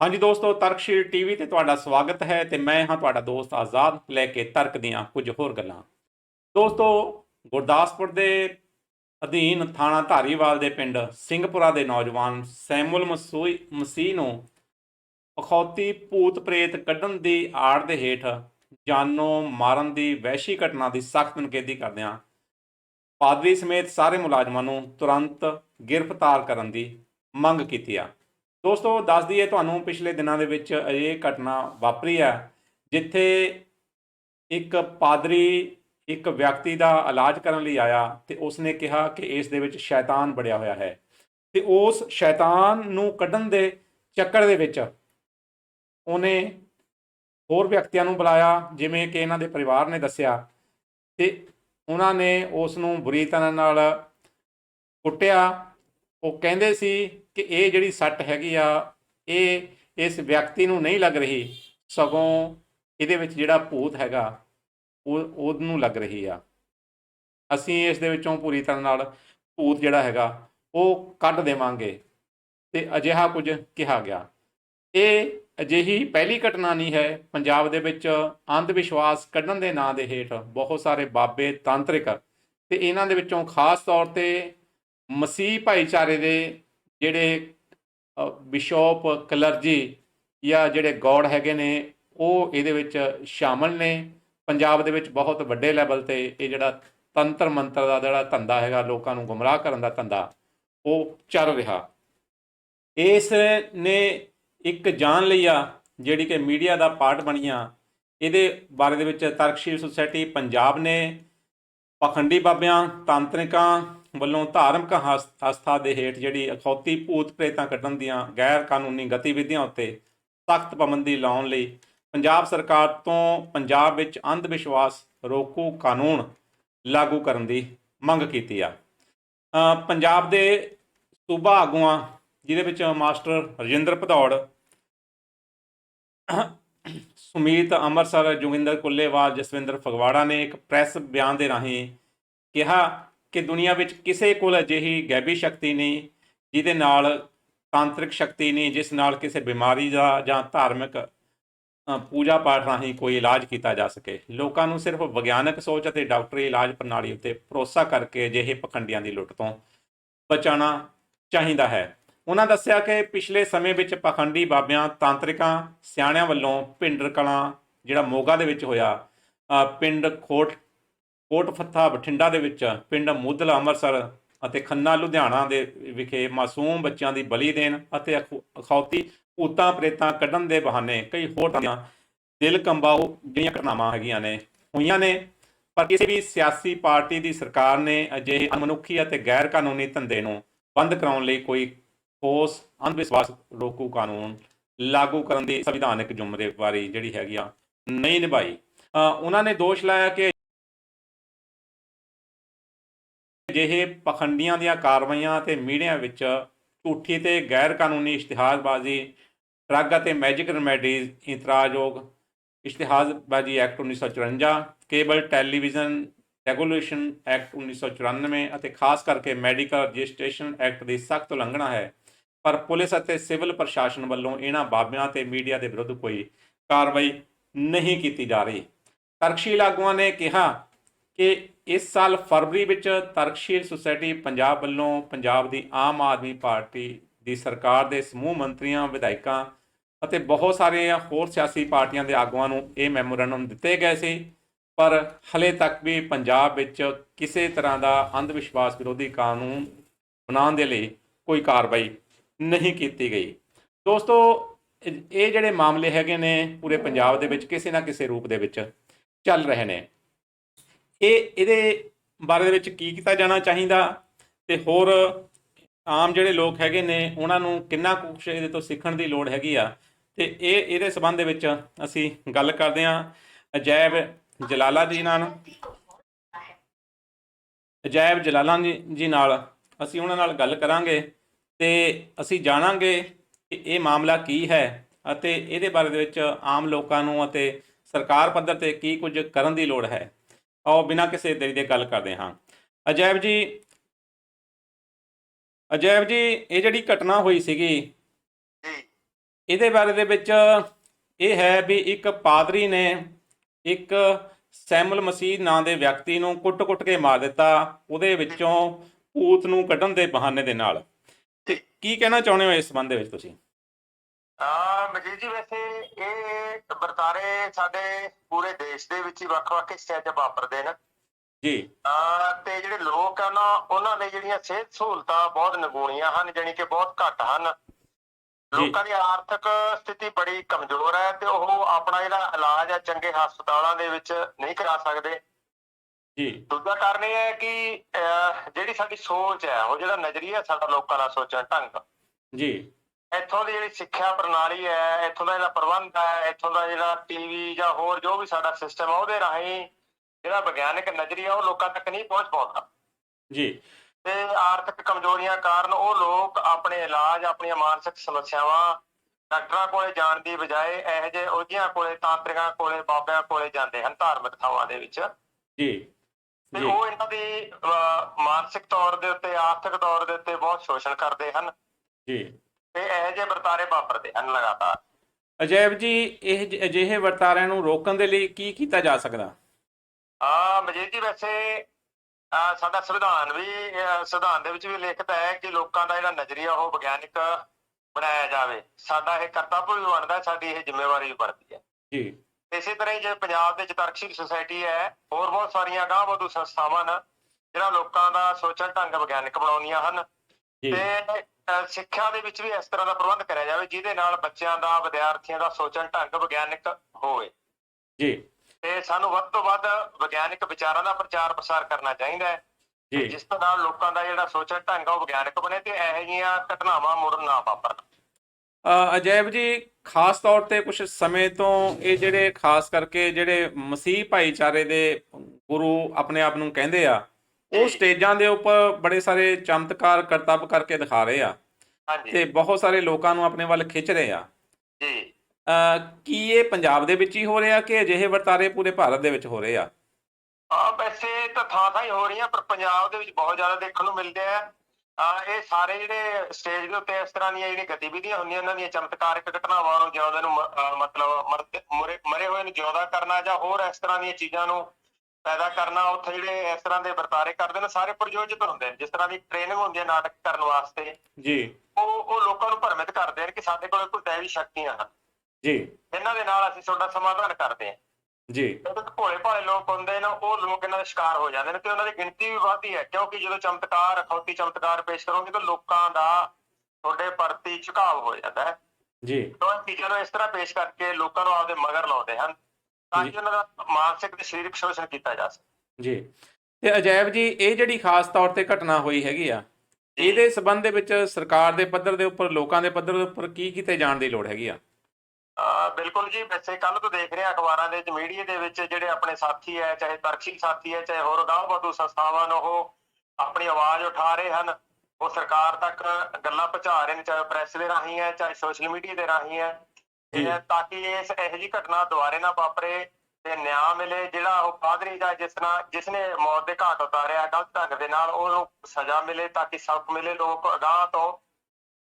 ਹਾਂਜੀ ਦੋਸਤੋ, ਤਰਕਸ਼ੀਲ ਟੀਵੀ ਤੇ ਤੁਹਾਡਾ ਸਵਾਗਤ ਹੈ ਤੇ ਮੈਂ ਹਾਂ ਤੁਹਾਡਾ ਦੋਸਤ ਆਜ਼ਾਦ, ਲੈ ਕੇ ਤਰਕ ਦੀਆਂ ਕੁਝ ਹੋਰ ਗੱਲਾਂ। ਦੋਸਤੋ, ਗੁਰਦਾਸਪੁਰ ਦੇ ਅਧੀਨ ਥਾਣਾ ਧਾਰੀਵਾਲ ਦੇ ਪਿੰਡ ਸਿੰਘਪੁਰਾ ਦੇ ਨੌਜਵਾਨ ਸੈਮੂਲ ਮਸੂਈ ਮਸੀਹ ਨੂੰ ਅਖੌਤੀ ਭੂਤ ਪ੍ਰੇਤ ਕੱਢਣ ਦੀ ਆੜ ਦੇ ਹੇਠ ਜਾਨੋਂ ਮਾਰਨ ਦੀ ਵੈਸ਼ੀ ਘਟਨਾ ਦੀ ਸਖਤ ਨਿਖੇਧੀ ਕਰਦਿਆਂ ਪਾਦਰੀ ਸਮੇਤ ਸਾਰੇ ਮੁਲਾਜ਼ਮਾਂ ਨੂੰ ਤੁਰੰਤ ਗ੍ਰਿਫਤਾਰ ਕਰਨ ਦੀ ਮੰਗ ਕੀਤੀ ਆ। ਦੋਸਤੋ, ਦੱਸ ਦਈਏ ਤੁਹਾਨੂੰ ਪਿਛਲੇ ਦਿਨਾਂ ਦੇ ਵਿੱਚ ਇਹ ਘਟਨਾ ਵਾਪਰੀ ਆ, ਜਿੱਥੇ ਇੱਕ ਪਾਦਰੀ ਇੱਕ ਵਿਅਕਤੀ ਦਾ ਇਲਾਜ ਕਰਨ ਲਈ ਆਇਆ ਤੇ ਉਸਨੇ ਕਿਹਾ ਕਿ ਇਸ ਦੇ ਵਿੱਚ ਸ਼ੈਤਾਨ ਬੜਿਆ ਹੋਇਆ ਹੈ ਤੇ ਉਸ ਸ਼ੈਤਾਨ ਨੂੰ ਕੱਢਣ ਦੇ ਚੱਕਰ ਦੇ ਵਿੱਚ ਉਹਨੇ ਹੋਰ ਵਿਅਕਤੀਆਂ ਨੂੰ ਬੁਲਾਇਆ, ਜਿਵੇਂ ਕਿ ਇਹਨਾਂ ਦੇ ਪਰਿਵਾਰ ਨੇ ਦੱਸਿਆ ਤੇ ਉਹਨਾਂ ਨੇ ਉਸ ਨੂੰ ਬੁਰੀ ਤਰ੍ਹਾਂ ਨਾਲ ਕੁੱਟਿਆ ਉਹ ਕਹਿੰਦੇ ਸੀ ਕਿ ਇਹ ਜਿਹੜੀ ਸੱਟ ਹੈਗੀ ਆ, ਇਹ ਇਸ ਵਿਅਕਤੀ ਨੂੰ ਨਹੀਂ ਲੱਗ ਰਹੀ। ਸਗੋਂ ਇਹਦੇ ਵਿੱਚ ਜਿਹੜਾ ਭੂਤ ਹੈਗਾ, ਉਹ, ਉਹਨੂੰ ਲੱਗ ਰਹੀ ਆ। ਅਸੀਂ ਇਸ ਦੇ ਵਿੱਚੋਂ ਪੂਰੀ ਤਰ੍ਹਾਂ ਨਾਲ ਭੂਤ ਜਿਹੜਾ ਹੈਗਾ, ਉਹ ਕੱਢ ਦੇਵਾਂਗੇ। ਤੇ ਅਜਿਹਾ ਕੁਝ ਕਿਹਾ ਗਿਆ। ਇਹ ਅਜਿਹੀ ਪਹਿਲੀ ਘਟਨਾ ਨਹੀਂ ਹੈ। ਪੰਜਾਬ ਦੇ ਵਿੱਚ ਅੰਧ ਵਿਸ਼ਵਾਸ ਕੱਢਣ ਦੇ ਨਾਂ ਦੇ ਹੇਠ ਬਹੁਤ ਸਾਰੇ ਬਾਬੇ ਤਾਂਤਰਿਕ। ਤੇ ਇਹਨਾਂ ਦੇ ਵਿੱਚੋਂ ਖਾਸ ਤੌਰ ਤੇ ਮਸੀਹ ਭਾਈਚਾਰੇ ਦੇ ਜਿਹੜੇ ਅ, ਕਲਰਜੀ ਜਾਂ ਜਿਹੜੇ ਗੌਡ ਹੈਗੇ ਨੇ ਉਹ ਇਹਦੇ ਵਿੱਚ ਸ਼ਾਮਲ ਨੇ। ਪੰਜਾਬ ਦੇ ਵਿੱਚ ਬਹੁਤ ਵੱਡੇ ਲੈਵਲ ਤੇ ਇਹ ਜਿਹੜਾ ਤੰਤਰ ਮੰਤਰ ਦਾ ਜਿਹੜਾ ਧੰਦਾ ਹੈਗਾ ਲੋਕਾਂ ਨੂੰ ਗੁੰਮਰਾਹ ਕਰਨ ਦਾ ਧੰਦਾ ਉਹ ਚੱਲ ਰਿਹਾ। ਇਸ ਨੇ ਇੱਕ ਜਾਨ ਲਈ ਆ ਜਿਹੜੀ ਕਿ ਮੀਡੀਆ ਦਾ ਪਾਰਟ ਬਣੀਆਂ। ਇਹਦੇ ਬਾਰੇ ਦੇ ਵਿੱਚ ਤਰਕਸ਼ੀਲ ਸੁਸਾਇਟੀ ਪੰਜਾਬ ਨੇ ਪਖੰਡੀ ਬਾਬਿਆਂ ਤਾਂਤਰਿਕਾਂ ਵੱਲੋਂ ਧਾਰਮਿਕ ਹਸ- ਆਸਥਾ ਦੇ ਹੇਠ ਜਿਹੜੀ ਅਖੌਤੀ ਭੂਤ ਪ੍ਰੇਤਾਂ ਕੱਢਣ ਦੀਆਂ ਗੈਰ ਕਾਨੂੰਨੀ ਗਤੀਵਿਧੀਆਂ ਉੱਤੇ ਸਖਤ ਪਾਬੰਦੀ ਲਾਉਣ ਲਈ ਪੰਜਾਬ ਸਰਕਾਰ ਤੋਂ ਪੰਜਾਬ ਵਿੱਚ ਅੰਧ ਵਿਸ਼ਵਾਸ ਰੋਕੂ ਕਾਨੂੰਨ ਲਾਗੂ ਕਰਨ ਦੀ ਮੰਗ ਕੀਤੀ ਆ। ਪੰਜਾਬ ਦੇ ਸੂਬਾ ਆਗੂਆਂ, ਜਿਹਦੇ ਵਿੱਚ ਮਾਸਟਰ ਰਜਿੰਦਰ ਭਦੌੜ, ਸੁਮੀਤ ਅੰਮ੍ਰਿਤਸਰ, ਜੋਗਿੰਦਰ ਕੁੱਲੇਵਾਲ, ਜਸਵਿੰਦਰ ਫਗਵਾੜਾ ਨੇ ਇੱਕ ਪ੍ਰੈਸ ਬਿਆਨ ਦੇ ਰਾਹੀਂ ਕਿਹਾ ਕਿ ਦੁਨੀਆ ਵਿੱਚ ਕਿਸੇ ਕੋਲ ਅਜਿਹੀ ਗੈਬੀ ਸ਼ਕਤੀ ਨਹੀਂ, ਜਿਹਦੇ ਨਾਲ ਤਾਂਤਰਿਕ ਸ਼ਕਤੀ ਨਹੀਂ, ਜਿਸ ਨਾਲ ਕਿਸੇ ਬਿਮਾਰੀ ਦਾ ਜਾਂ ਧਾਰਮਿਕ ਪੂਜਾ ਪਾਠ ਰਾਹੀਂ ਕੋਈ ਇਲਾਜ ਕੀਤਾ ਜਾ ਸਕੇ। ਲੋਕਾਂ ਨੂੰ ਸਿਰਫ ਵਿਗਿਆਨਕ ਸੋਚ ਅਤੇ ਡਾਕਟਰੀ ਇਲਾਜ ਪ੍ਰਣਾਲੀ ਉੱਤੇ ਭਰੋਸਾ ਕਰਕੇ ਅਜਿਹੇ ਪਖੰਡੀਆਂ ਦੀ ਲੁੱਟ ਤੋਂ ਬਚਾਉਣਾ ਚਾਹੀਦਾ ਹੈ। ਉਹਨਾਂ ਦੱਸਿਆ ਕਿ ਪਿਛਲੇ ਸਮੇਂ ਵਿੱਚ ਪਖੰਡੀ ਬਾਬਿਆਂ, ਤਾਂਤਰਿਕਾਂ, ਸਿਆਣਿਆਂ ਵੱਲੋਂ ਭਿੰਡਰ ਕਲਾਂ, ਜਿਹੜਾ ਮੋਗਾ ਦੇ ਵਿੱਚ ਹੋਇਆ ਪਿੰਡ ਖੋਟ ਕੋਟ ਫੱਥਾ ਬਠਿੰਡਾ ਦੇ ਵਿੱਚ ਪਿੰਡ ਮੁੱਦਲ ਅੰਮ੍ਰਿਤਸਰ ਅਤੇ ਖੰਨਾ, ਲੁਧਿਆਣਾ ਦੇ ਵਿਖੇ ਮਾਸੂਮ ਬੱਚਿਆਂ ਦੀ ਬਲੀ ਦੇਣ ਅਤੇ ਅਖੌਤੀ ਭੂਤਾਂ ਪ੍ਰੇਤਾਂ ਕੱਢਣ ਦੇ ਬਹਾਨੇ ਕਈ ਹੋਰ ਤਰ੍ਹਾਂ ਦਿਲ ਕੰਬਾਊ ਜਿਹੜੀਆਂ ਘਟਨਾਵਾਂ ਹੈਗੀਆਂ ਨੇ ਹੋਈਆਂ ਨੇ। ਪਰ ਕਿਸੇ ਵੀ ਸਿਆਸੀ ਪਾਰਟੀ ਦੀ ਸਰਕਾਰ ਨੇ ਅਜਿਹੇ ਅਮਨੁੱਖੀ ਅਤੇ ਗੈਰ ਕਾਨੂੰਨੀ ਧੰਦੇ ਨੂੰ ਬੰਦ ਕਰਾਉਣ ਲਈ ਕੋਈ ਠੋਸ ਅੰਧ ਵਿਸ਼ਵਾਸ ਰੋਕੂ ਕਾਨੂੰਨ ਲਾਗੂ ਕਰਨ ਦੀ ਸੰਵਿਧਾਨਕ ਜ਼ਿੰਮੇਵਾਰੀ ਜਿਹੜੀ ਹੈਗੀ ਆ, ਨਹੀਂ ਨਿਭਾਈ। ਉਹਨਾਂ ਨੇ ਦੋਸ਼ ਲਾਇਆ ਕਿ ਅਜਿਹੇ ਪਖੰਡੀਆਂ ਦੀਆਂ ਕਾਰਵਾਈਆਂ ਤੇ ਮੀਡੀਆ ਵਿੱਚ ਝੂਠੀ ਤੇ ਗੈਰ ਕਾਨੂੰਨੀ ਇਸ਼ਤਿਹਾਰਬਾਜ਼ੀ, ਡਰੱਗ ਅਤੇ ਮੈਜਿਕ ਰੈਮੇਡੀਜ਼ ਇਤਰਾਜ਼ਯੋਗ ਇਸ਼ਤਿਹਾਰਬਾਜ਼ੀ act 1954 cable television regulation act 1994 ਅਤੇ ਖਾਸ ਕਰਕੇ ਮੈਡੀਕਲ ਰਜਿਸਟ੍ਰੇਸ਼ਨ ਐਕਟ ਦੀ ਸਖਤ ਉਲੰਘਣਾ ਹੈ। ਪਰ ਪੁਲਿਸ ਅਤੇ ਸਿਵਲ ਪ੍ਰਸ਼ਾਸਨ ਵੱਲੋਂ ਇਹਨਾਂ ਬਾਬਿਆਂ ਤੇ ਮੀਡੀਆ ਦੇ ਵਿਰੁੱਧ ਕੋਈ ਕਾਰਵਾਈ ਨਹੀਂ ਕੀਤੀ ਜਾ ਰਹੀ। ਤਰਕਸ਼ੀਲ ਆਗੂਆਂ ਨੇ ਕਿਹਾ ਕਿ ਇਸ ਸਾਲ ਫਰਵਰੀ ਵਿੱਚ ਤਰਕਸ਼ੀਲ ਸੁਸਾਇਟੀ ਪੰਜਾਬ ਵੱਲੋਂ ਪੰਜਾਬ ਦੀ ਆਮ ਆਦਮੀ ਪਾਰਟੀ ਦੀ ਸਰਕਾਰ ਦੇ ਸਮੂਹ ਮੰਤਰੀਆਂ, ਵਿਧਾਇਕਾਂ ਅਤੇ ਬਹੁਤ ਸਾਰੇ ਹੋਰ ਸਿਆਸੀ ਪਾਰਟੀਆਂ ਦੇ ਆਗੂਆਂ ਨੂੰ ਇਹ ਮੈਮੋਰੰਡਮ ਦਿੱਤੇ ਗਏ ਸੀ। ਪਰ ਹਲੇ ਤੱਕ ਵੀ ਪੰਜਾਬ ਵਿੱਚ ਕਿਸੇ ਤਰ੍ਹਾਂ ਦਾ ਅੰਧ ਵਿਸ਼ਵਾਸ ਵਿਰੋਧੀ ਕਾਨੂੰਨ ਬਣਾਉਣ ਦੇ ਲਈ ਕੋਈ ਕਾਰਵਾਈ ਨਹੀਂ ਕੀਤੀ ਗਈ। ਦੋਸਤੋ ਇਹ ਇਹ ਜਿਹੜੇ ਮਾਮਲੇ ਹੈਗੇ ਨੇ ਪੂਰੇ ਪੰਜਾਬ ਦੇ ਵਿੱਚ ਕਿਸੇ ਨਾ ਕਿਸੇ ਰੂਪ ਦੇ ਵਿੱਚ ਚੱਲ ਰਹੇ ਨੇ। ਇਹ ਇਹਦੇ ਬਾਰੇ ਦੇ ਵਿੱਚ ਕੀ ਕੀਤਾ ਜਾਣਾ ਚਾਹੀਦਾ ਤੇ ਹੋਰ ਆਮ ਜਿਹੜੇ ਲੋਕ ਹੈਗੇ ਨੇ, ਉਹਨਾਂ ਨੂੰ ਕਿੰਨਾ ਕੁਛ ਇਹਦੇ ਤੋਂ ਸਿੱਖਣ ਦੀ ਲੋੜ ਹੈਗੀ ਆ। ਤੇ ਇਹ, ਇਹਦੇ ਸਬੰਧ ਦੇ ਵਿੱਚ ਅਸੀਂ ਗੱਲ ਕਰਦੇ ਹਾਂ ਅਜੈਬ ਜਲਾਲਾ ਜੀ ਨਾਲ। ਅਜੈਬ ਜਲਾਲਾ ਜੀ ਜੀ ਨਾਲ ਅਸੀਂ ਉਹਨਾਂ ਨਾਲ ਗੱਲ ਕਰਾਂਗੇ ਤੇ ਅਸੀਂ ਜਾਣਾਂਗੇ ਕਿ ਇਹ ਮਾਮਲਾ ਕੀ ਹੈ ਅਤੇ ਇਹਦੇ ਬਾਰੇ ਦੇ ਵਿੱਚ ਆਮ ਲੋਕਾਂ ਨੂੰ ਅਤੇ ਸਰਕਾਰ ਪੱਧਰ ਤੇ ਕੀ ਕੁਝ ਕਰਨ ਦੀ ਲੋੜ ਹੈ। ਆਓ ਬਿਨਾਂ ਕਿਸੇ ਦੇਰੀ ਦੇ ਗੱਲ ਕਰਦੇ ਹਾਂ। ਅਜੈਬ ਜੀ ਅਜੈਬ ਜੀ ਇਹ ਜਿਹੜੀ ਘਟਨਾ ਹੋਈ ਸੀਗੀ ਜੀ। ਇਹਦੇ ਬਾਰੇ ਦੇ ਵਿੱਚ ਇਹ ਹੈ ਵੀ ਇੱਕ ਪਾਦਰੀ ਨੇ ਇੱਕ ਸੈਮਲ ਮਸੀਹ ਨਾਂ ਦੇ ਵਿਅਕਤੀ ਨੂੰ ਕੁੱਟ-ਕੁੱਟ ਕੇ ਮਾਰ ਦਿੱਤਾ ਉਹਦੇ ਵਿੱਚੋਂ ਭੂਤ ਨੂੰ ਕੱਢਣ ਦੇ ਬਹਾਨੇ ਦੇ ਨਾਲ। ਤੇ ਕੀ ਕਹਿਣਾ ਚਾਹੁੰਦੇ ਹੋ ਇਸ ਸੰਬੰਧ ਦੇ ਵਿੱਚ ਤੁਸੀਂ? ਆ ਮਜੀਦ ਜੀ ਵੈਸੇ ਇਹ ਵਰਤਾਰੇ ਸਾਡੇ ਪੂਰੇ ਦੇਸ਼ ਦੇ ਵਿੱਚ ਹੀ ਵੱਖ-ਵੱਖ ਹਿੱਸਿਆਂ 'ਚ ਵਾਪਰਦੇ ਨੇ ਜੀ। ਆ ਤੇ ਜਿਹੜੇ ਲੋਕ ਆ ਨਾ ਉਹਨਾਂ ਦੇ ਜਿਹੜੀਆਂ ਸਿਹਤ ਸਹੂਲਤਾਂ ਬਹੁਤ ਨਗੂਣੀਆਂ ਹਨ ਜਾਣੀ ਕਿ ਬਹੁਤ ਘੱਟ ਹਨ। ਲੋਕਾਂ ਦੀ ਆਰਥਿਕ ਸਥਿਤੀ ਬੜੀ ਕਮਜ਼ੋਰ ਹੈ ਤੇ ਉਹ ਆਪਣਾ ਜਿਹੜਾ ਇਲਾਜ ਹੈ ਚੰਗੇ ਹਸਪਤਾਲਾਂ ਦੇ ਵਿੱਚ ਨਹੀਂ ਕਰਾ ਸਕਦੇ। ਜੀ। ਦੂਜਾ ਕਾਰਨ ਇਹ ਹੈ ਕਿ ਜਿਹੜੀ ਸਾਡੀ ਸੋਚ ਹੈ ਉਹ ਜਿਹੜਾ ਨਜ਼ਰੀਆ ਸਾਡਾ ਲੋਕਾਂ ਦਾ ਸੋਚਣ ਢੰਗ। ਜੀ। ਇੱਥੋਂ ਦੀ ਜਿਹੜੀ ਸਿੱਖਿਆ ਪ੍ਰਣਾਲੀ ਹੈ ਇੱਥੋਂ ਦਾ ਜਿਹੜਾ ਪ੍ਰਬੰਧ ਹੈ ਇੱਥੋਂ ਦਾ ਜਿਹੜਾ ਟੀਵੀ ਜਾਂ ਹੋਰ ਜੋ ਵੀ ਸਾਡਾ ਸਿਸਟਮ ਹੈ ਉਹਦੇ ਰਾਹੀਂ ਜਿਹੜਾ ਵਿਗਿਆਨਕ ਨਜ਼ਰੀਆ ਉਹ ਲੋਕਾਂ ਤੱਕ ਨਹੀਂ ਪਹੁੰਚ ਪਾਉਂਦਾ। ਜੀ। ਤੇ ਆਰਥਿਕ ਕਮਜ਼ੋਰੀਆਂ ਕਾਰਨ ਉਹ ਲੋਕ ਆਪਣੇ ਇਲਾਜ ਆਪਣੀਆਂ ਮਾਨਸਿਕ ਸਮੱਸਿਆਵਾਂ ਡਾਕਟਰਾਂ ਕੋਲੇ ਜਾਣ ਦੀ ਬਜਾਏ ਇਹੋ ਜਿਹੇ ਉਹਜੀਆਂ ਕੋਲੇ ਤਾਂਤਰਿਕਾਂ ਕੋਲੇ ਬਾਬਿਆਂ ਕੋਲੇ ਜਾਂਦੇ ਹਨ ਧਾਰਮਿਕ ਥਾਵਾਂ ਦੇ ਵਿੱਚ। ਜੀ। ਤੇ ਉਹ ਇਹਨਾਂ ਦੀ ਮਾਨਸਿਕ ਤੌਰ ਦੇ ਉੱਤੇ ਆਰਥਿਕ ਤੌਰ ਦੇ ਉੱਤੇ ਬਹੁਤ ਸ਼ੋਸ਼ਣ ਕਰਦੇ ਹਨ। ਜੀ। ਤੇ ਇਹੋ ਜਿਹੇ ਵਰਤਾਰੇ ਵਾਪਰਦੇ ਹਨ ਲਗਾਤਾਰ। ਅਜੈਬ ਜੀ ਇਹ ਜ- ਅਜਿਹੇ ਵਰਤਾਰਿਆਂ ਨੂੰ ਰੋਕਣ ਦੇ ਲਈ ਕੀ ਕੀਤਾ ਜਾ ਸਕਦਾ? ਆ ਮਜੀਦ ਜੀ ਵੈਸੇ ਅਹ ਸਾਡਾ ਸੰਵਿਧਾਨ ਵੀ ਅਹ ਸੰਵਿਧਾਨ ਦੇ ਵਿੱਚ ਵੀ ਲਿਖਤ ਹੈ ਕਿ ਲੋਕਾਂ ਦਾ ਜਿਹੜਾ ਨਜ਼ਰੀਆ ਉਹ ਵਿਗਿਆਨਿਕ ਬਣਾਇਆ ਜਾਵੇ। ਸਾਡਾ ਇਹ ਕਰਤੱਵ ਵੀ ਬਣਦਾ ਸਾਡੀ ਇਹ ਜ਼ਿੰਮੇਵਾਰੀ ਵੀ ਬਣਦੀ ਹੈ। ਜੀ। ਇਸੇ ਤਰ੍ਹਾਂ ਹੀ ਜੇ ਪੰਜਾਬ ਦੇ ਤਰਕਸ਼ੀਲ ਸੁਸਾਇਟੀ ਹੈ ਹੋਰ ਬਹੁਤ ਸਾਰੀਆਂ ਗਾਂਹ ਵਧੂ ਸੰਸਥਾਵਾਂ ਨੇ ਜਿਹੜਾ ਲੋਕਾਂ ਦਾ ਸੋਚਣ ਢੰਗ ਵਿਗਿਆਨਿਕ ਬਣਾਉਂਦੀਆਂ ਹਨ ਤੇ ਅਹ ਸਿੱਖਿਆ ਦੇ ਵਿੱਚ ਵੀ ਇਸ ਤਰ੍ਹਾਂ ਦਾ ਪ੍ਰਬੰਧ ਕਰਿਆ ਜਾਵੇ ਜਿਹਦੇ ਨਾਲ ਬੱਚਿਆਂ ਦਾ ਵਿਦਿਆਰਥੀਆਂ ਦਾ ਸੋਚਣ ਢੰਗ ਵਿਗਿਆਨਿਕ ਹੋਵੇ। ਜੀ। ਤੇ ਸਾਨੂੰ ਵੱਧ ਤੋਂ ਵੱਧ ਵਿਗਿਆਨਿਕ ਵਿਚਾਰਾਂ ਦਾ ਪ੍ਰਚਾਰ ਪ੍ਰਸਾਰ ਕਰਨਾ ਚਾਹੀਦਾ ਹੈ। ਜੀ। ਜਿਸ ਤੋਂ ਨਾਲ ਲੋਕਾਂ ਦਾ ਜਿਹੜਾ ਸੋਚਣ ਢੰਗ ਆ ਉਹ ਵਿਗਿਆਨਕ ਬਣੇ ਤੇ ਇਹੋ ਜਿਹੀਆਂ ਘਟਨਾਵਾਂ ਮੁੜ ਨਾ ਵਾਪਰਨ। ਅਜੈਬ ਜੀ ਖਾਸ ਤੌਰ ਤੇ ਕੁਝ ਸਮੇਂ ਤੋਂ ਇਹ ਜਿਹੜੇ ਖਾਸ ਕਰਕੇ ਜਿਹੜੇ ਮਸੀਹ ਭਾਈਚਾਰੇ ਦੇ ਗੁਰੂ ਆਪਣੇ ਆਪ ਨੂੰ ਕਹਿੰਦੇ ਆ ਉਹ। ਸਟੇਜਾਂ ਦੇ ਉੱਪਰ ਬੜੇ ਸਾਰੇ ਚਮਤਕਾਰ ਕਰਤੱਵ ਕਰਕੇ ਦਿਖਾ ਰਹੇ ਆ। ਤੇ ਬਹੁਤ ਸਾਰੇ ਲੋਕਾਂ ਨੂੰ ਆਪਣੇ ਵੱਲ ਖਿੱਚ ਰਹੇ ਆ। ਜੀ। ਕੀ ਇਹ ਪੰਜਾਬ ਦੇ ਵਿੱਚ ਹੀ ਹੋ ਰਿਹਾ ਕਿ ਅਜਿਹੇ ਵਰਤਾਰੇ ਪੂਰੇ ਭਾਰਤ ਦੇ ਵਿੱਚ ਹੋ ਰਹੇ ਆ? ਆ ਵੈਸੇ ਤਾਂ ਥਾਂ ਥਾਂ ਹੀ ਹੋ ਰਹੀਆਂ ਪਰ ਪੰਜਾਬ ਦੇ ਵਿੱਚ ਬਹੁਤ ਜ਼ਿਆਦਾ ਦੇਖਣ ਨੂੰ ਮਿਲਦੇ ਆ। ਆ ਇਹ ਸਾਰੇ ਜਿਹੜੇ ਸਟੇਜ ਦੇ ਉੱਤੇ ਇਸ ਤਰ੍ਹਾਂ ਦੀਆਂ ਜਿਹੜੀਆਂ ਗਤੀਵਿਧੀਆਂ ਹੁੰਦੀਆਂ ਉਹਨਾਂ ਦੀਆਂ ਚਮਤਕਾਰਕ ਘਟਨਾਵਾਂ ਨੂੰ ਜਿਉਂਦੇ ਨੂੰ ਮਤਲਬ ਮਰੇ ਹੋਏ ਨੂੰ ਜਿਉਂਦਾ ਕਰਨਾ ਜਾਂ ਹੋਰ ਇਸ ਤਰ੍ਹਾਂ ਦੀਆਂ ਚੀਜ਼ਾਂ ਨੂੰ ਪੈਦਾ ਕਰਨਾ ਉੱਥੇ ਜਿਹੜੇ ਇਸ ਤਰ੍ਹਾਂ ਦੇ ਵਰਤਾਰੇ ਕਰਦੇ ਨੇ ਸਾਰੇ ਪ੍ਰਯੋਜਿਤ ਹੁੰਦੇ ਨੇ। ਜਿਸ ਤਰ੍ਹਾਂ ਦੀ ਟ੍ਰੇਨਿੰਗ ਹੁੰਦੀ ਹੈ ਨਾਟਕ ਕਰਨ ਵਾਸਤੇ ਜੀ। ਉਹ ਉਹ ਲੋਕਾਂ ਨੂੰ ਭਰਮਿਤ ਕਰਦੇ ਨੇ ਕਿ ਸਾਡੇ ਕੋਲ ਕੋਈ ਦੈਵੀ ਸ਼ਕਤੀਆਂ ਹਨ। ਜੀ। ਇਹਨਾਂ ਦੇ ਨਾਲ ਅਸੀਂ ਤੁਹਾਡਾ ਸਮਾਧਾਨ ਕਰਦੇ ਹਾਂ। ਜੀ। ਜਦੋਂ ਭੋਲੇ ਭਾਲੇ ਲੋਕ ਹੁੰਦੇ ਨੇ ਉਹ ਲੋਕ ਇਹਨਾਂ ਦੇ ਸ਼ਿਕਾਰ ਹੋ ਜਾਂਦੇ ਨੇ ਤੇ ਉਹਨਾਂ ਦੀ ਗਿਣਤੀ ਵੀ ਵੱਧਦੀ ਹੈ। ਕਿਉਂਕਿ ਜਦੋਂ ਚਮਤਕਾਰ ਅਖੌਤੀ ਚਮਤਕਾਰ ਪੇਸ਼ ਕਰੋਗੇ ਤਾਂ ਲੋਕਾਂ ਦਾ ਤੁਹਾਡੇ ਪ੍ਰਤੀ ਝੁਕਾਵ ਹੋ ਜਾਂਦਾ ਹੈ। ਜੀ। ਤਾਂ ਚੀਜ਼ਾਂ ਨੂੰ ਇਸ ਤਰ੍ਹਾਂ ਪੇਸ਼ ਕਰਕੇ ਲੋਕਾਂ ਨੂੰ ਆਪਦੇ ਮਗਰ ਲਾਉਂਦੇ ਹਨ। ਤਾਂ। ਕਿ ਉਹਨਾਂ ਦਾ ਮਾਨਸਿਕ ਤੇ ਸਰੀਰਕ ਸ਼ੋਸ਼ਣ ਕੀਤਾ ਜਾ ਸਕੇ। ਜੀ। ਤੇ ਅਜੈਬ ਜੀ ਇਹ ਜਿਹੜੀ ਖਾਸ ਤੌਰ ਤੇ ਘਟਨਾ ਹੋਈ ਹੈਗੀ ਆ ਇਹਦੇ ਸਬੰਧ ਦੇ ਵਿੱਚ ਸਰਕਾਰ ਦੇ ਪੱਧਰ ਦੇ ਉੱਪਰ ਲੋਕਾਂ ਦੇ ਪੱਧਰ ਦੇ ਉੱਪਰ ਕੀ ਕੀਤੇ ਜਾਣ ਦੀ ਲੋੜ ਹੈਗੀ ਆ? ਬਿਲਕੁਲ ਜੀ। ਵੈਸੇ ਕੱਲ ਤੋਂ ਦੇਖ ਰਿਹਾ ਅਖਬਾਰਾਂ ਦੇ ਵਿੱਚ ਮੀਡੀਆ ਦੇ ਵਿੱਚ ਜਿਹੜੇ ਆਪਣੇ ਸਾਥੀ ਹੈ ਚਾਹੇ ਤਰਕਸ਼ੀਲ ਸਾਥੀ ਹੈ ਚਾਹੇ ਹੋਰ ਵਧੂ ਸੰਸਥਾਵਾਂ ਨੇ ਉਹ ਆਪਣੀ ਆਵਾਜ਼ ਉਠਾ ਰਹੇ ਹਨ। ਉਹ ਸਰਕਾਰ ਤੱਕ ਗੱਲਾਂ ਪਹੁੰਚਾ ਰਹੇ ਨੇ ਚਾਹੇ ਪ੍ਰੈਸ ਦੇ ਰਾਹੀਂ ਹੈ ਚਾਹੇ ਸੋਸ਼ਲ ਮੀਡੀਆ ਦੇ ਰਾਹੀਂ ਹੈ। ਇਹ ਤਾਂ ਕਿ ਇਸ ਇਹੋ ਜਿਹੀ ਘਟਨਾ ਦੁਬਾਰੇ ਨਾ ਵਾਪਰੇ ਤੇ ਨਿਆਂ ਮਿਲੇ ਜਿਹੜਾ ਉਹ ਪਾਦਰੀ ਦਾ ਜਿਸ ਤਰ੍ਹਾਂ ਜਿਸ ਨੇ ਮੌਤ ਦੇ ਘਾਟ ਉਤਾਰਿਆ ਗਲਤ ਢੰਗ ਦੇ ਨਾਲ ਉਹਨੂੰ ਸਜ਼ਾ ਮਿਲੇ ਤਾਂ ਕਿ ਸਬਕ ਮਿਲੇ ਲੋਕ ਅਗਾਂਹ ਤੋਂ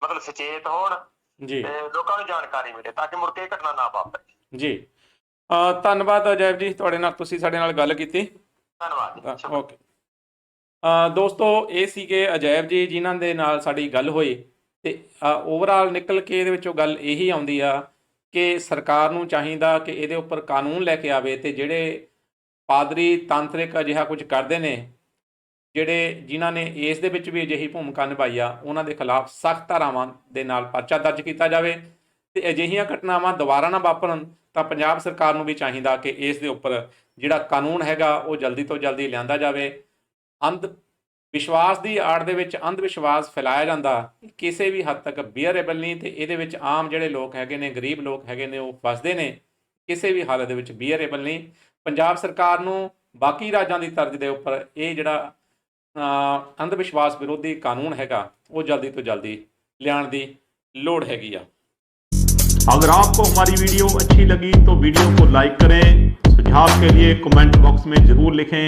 ਮਤਲਬ ਸੁਚੇਤ ਹੋਣ ਜੀ। ਤੇ ਲੋਕਾਂ ਨੂੰ ਜਾਣਕਾਰੀ ਮਿਲੇ ਤਾਂ ਕਿ ਮੁੜ ਕੇ ਇਹ ਘਟਨਾ ਨਾ ਵਾਪਰੇ। ਜੀ। ਅ, ਧੰਨਵਾਦ ਅਜੈਬ ਜੀ ਤੁਹਾਡੇ ਨਾਲ ਤੁਸੀਂ ਸਾਡੇ ਨਾਲ ਗੱਲ ਕੀਤੀ। ਧੰਨਵਾਦ। ਜੀ ਸ਼ੁਕਰੀਆ। ਓਕੇ। ਅ, ਦੋਸਤੋ ਇਹ ਸੀਗੇ ਅਜੈਬ ਜੀ ਜਿਨ੍ਹਾਂ ਦੇ ਨਾਲ ਸਾਡੀ ਗੱਲ ਹੋਈ ਤੇ ਓਵਰਆਲ ਨਿਕਲ ਕੇ ਇਹਦੇ ਵਿੱਚੋਂ ਗੱਲ ਇਹੀ ਆਉਂਦੀ ਆ ਕਿ ਸਰਕਾਰ ਨੂੰ ਚਾਹੀਦਾ ਕਿ ਇਹਦੇ ਉੱਪਰ ਕਾਨੂੰਨ ਲੈ ਕੇ ਆਵੇ ਤੇ ਜਿਹੜੇ ਪਾਦਰੀ ਤਾਂਤਰਿਕ ਅਜਿਹਾ ਕੁਝ ਕਰਦੇ ਨੇ, ਜਿਹੜੇ ਜਿਨ੍ਹਾਂ ਨੇ ਇਸ ਦੇ ਵਿੱਚ ਵੀ ਅਜਿਹੀ ਭੂਮਿਕਾ ਨਿਭਾਈ ਆ, ਉਹਨਾਂ ਦੇ ਖਿਲਾਫ ਸਖਤ ਧਾਰਾਵਾਂ ਦੇ ਨਾਲ ਪਰਚਾ ਦਰਜ ਕੀਤਾ ਜਾਵੇ ਤੇ ਅਜਿਹੀਆਂ ਘਟਨਾਵਾਂ ਦੁਬਾਰਾ ਨਾ ਵਾਪਰਨ ਤਾਂ ਪੰਜਾਬ ਸਰਕਾਰ ਨੂੰ ਵੀ ਚਾਹੀਦਾ ਕਿ ਇਸ ਦੇ ਉੱਪਰ ਜਿਹੜਾ ਕਾਨੂੰਨ ਹੈਗਾ ਉਹ ਜਲਦੀ ਤੋਂ ਜਲਦੀ ਲਿਆਂਦਾ ਜਾਵੇ। ਅੰਧ ਵਿਸ਼ਵਾਸ ਦੀ ਆੜ ਦੇ ਵਿੱਚ ਅੰਧ ਵਿਸ਼ਵਾਸ ਫੈਲਾਇਆ ਜਾਂਦਾ ਇਹ ਕਿਸੇ ਵੀ ਹੱਦ ਤੱਕ ਬੀਅਰੇਬਲ ਨਹੀਂ ਤੇ ਇਹਦੇ ਵਿੱਚ ਆਮ ਜਿਹੜੇ ਲੋਕ ਹੈਗੇ ਨੇ ਗਰੀਬ ਲੋਕ ਹੈਗੇ ਨੇ ਉਹ ਫਸਦੇ ਨੇ ਕਿਸੇ ਵੀ ਹਾਲਤ ਦੇ ਵਿੱਚ ਬੀਅਰੇਬਲ ਨਹੀਂ ਪੰਜਾਬ ਸਰਕਾਰ ਨੂੰ ਬਾਕੀ ਰਾਜਾਂ ਦੀ ਤਰਜ਼ ਦੇ ਉੱਪਰ ਇਹ ਜਿਹੜਾ ਅ, ਅੰਧ ਵਿਸ਼ਵਾਸ ਵਿਰੋਧੀ ਕਾਨੂੰਨ ਹੈਗਾ ਉਹ ਜਲਦੀ ਤੋਂ ਜਲਦੀ ਲਿਆਉਣ ਦੀ ਲੋੜ ਹੈਗੀ ਆ अगर आपको हमारी वीडियो अच्छी लगी तो वीडियो को लाइक करें सुझाव के लिए कमेंट बॉक्स में ज़रूर लिखें